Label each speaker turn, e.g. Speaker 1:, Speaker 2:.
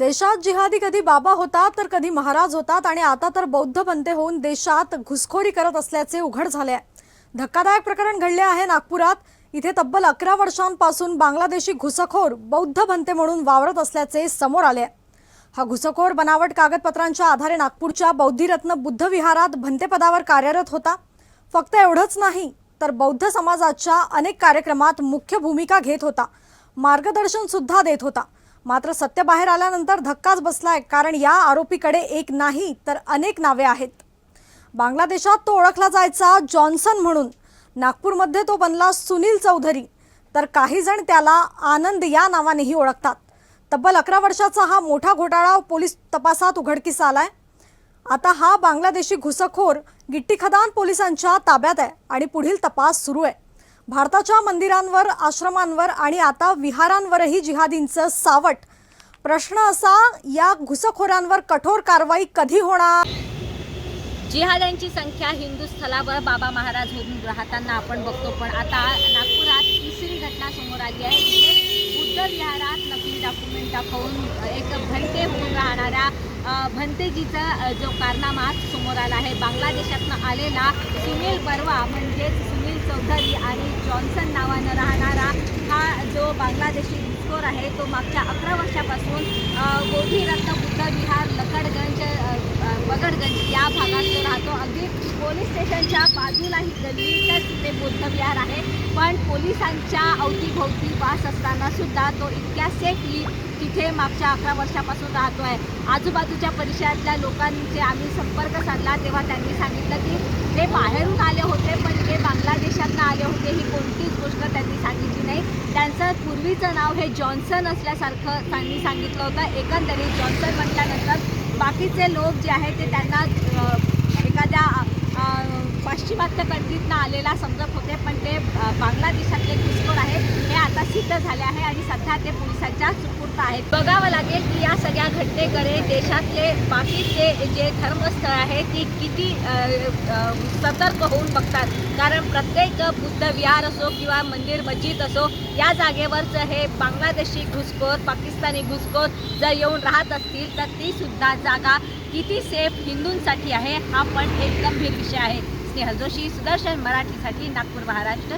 Speaker 1: देशात जिहादी कधी बाबा होतात तर कधी महाराज होतात आणि आता तर बौद्ध बनते होऊन देशात घुसखोरी करत असल्याचे उघड झाले आहे. धक्कादायक प्रकरण घडले आहे नागपुरात. इथे तब्बल अकरा वर्षांपासून बांगलादेशी घुसखोर बौद्ध बनते म्हणून वावरत असल्याचे समोर आले आहे. हा घुसखोर बनावट कागदपत्रांच्या आधारे नागपूरच्या बौद्धिरत्न बुद्ध विहारात भंतेपदावर कार्यरत होता. फक्त एवढंच नाही तर बौद्ध समाजाच्या अनेक कार्यक्रमात मुख्य भूमिका घेत होता. मार्गदर्शन सुद्धा देत होता. मात्र सत्य बाहेर आल्यानंतर धक्काच बसलाय कारण या आरोपीकडे एक नाही तर अनेक नावे आहेत. बांगलादेशात तो ओळखला जायचा जॉन्सन म्हणून. नागपूरमध्ये तो बनला सुनील चौधरी. तर काही जण त्याला आनंद या नावानेही ओळखतात. तब्बल अकरा वर्षाचा हा मोठा घोटाळा पोलीस तपासात उघडकीस आलाय. आता हा बांगलादेशी घुसखोर गिट्टी खदान पोलिसांच्या ताब्यात आहे आणि पुढील तपास सुरू आहे. भारताच्या मंदिरांवर आश्रमांवर आणि आता विहारांवरही जिहादींचं सावट. प्रश्न असा या घुसखोरांवर कठोर कारवाई कधी होणार?
Speaker 2: जिहाद्यांची संख्या हिंदू स्थलावर बाबा महाराज होऊन राहताना आपण बघतो पण आता नागपुरात तिसरी घटना समोर आली आहे. बुद्ध विहारात नकली डॉक्युमेंट दाखवून एक भंते होऊन राहणाऱ्या भंतेजीचा जो कारनामा समोर आला आहे. बांगलादेशातनं आलेला सुनील बर्वा म्हणजेच सुनील आणि जॉन्सन नावानं राहणारा हा जो बांगलादेशी घुसखोर आहे तो मागच्या अकरा वर्षापासून अ, गोधीरत्न बुद्ध विहार लकडगंज बगडगंज या भागात तो राहतो. अगदी पोलीस स्टेशनच्या बाजूला ही गल्लीतच तिथे बुद्ध विहार आहे. पण पोलिसांच्या अवतीभोवती वास असताना सुद्धा तो इतक्या सेफली तिथे मागच्या अकरा वर्षापासून राहतो आहे आजूबाजूच्या परिसरातल्या लोकांचे आम्ही संपर्क साधला तेव्हा त्यांनी सांगितलं की ते बाहेरून आले होते पण ते बांगलादेशात आले होते ही कोणतीच गोष्ट त्यांनी सांगितली नाही त्यांचं नाव हे जॉन्सन असल्यासारखं त्यांनी सांगितलं होतं. एकंदरीत जॉन्सन म्हटल्यानंतर बाकीचे लोक जे आहेत ते त्यांना एखाद्या पाश्चिमात्य कंट्रीतनं आलेला समजत होते पण ते अ, बांगलादेशातले घुसखोर आहेत हे आता सिद्ध झाले आहे आणि सध्या ते पोलिसांच्या सुपूर्त आहेत. बघावं लागेल की या सगळ्या घटनेकडे देशातले बाकीचे जे धर्मस्थळ आहे ती किती सतर्क होऊन बघतात. कारण प्रत्येक बुद्ध विहार असो किंवा मंदिर मस्जिद असो या जागेवरचं हे बांगलादेशी घुसखोर पाकिस्तानी घुसखोर जर येऊन राहत असतील तर ती सुद्धा जागा किती सेफ हिंदूंसाठी आहे हा पण एक गंभीर विषय आहे. स्नेहल जोशी सुदर्शन मराठीसाठी नागपूर महाराष्ट्र.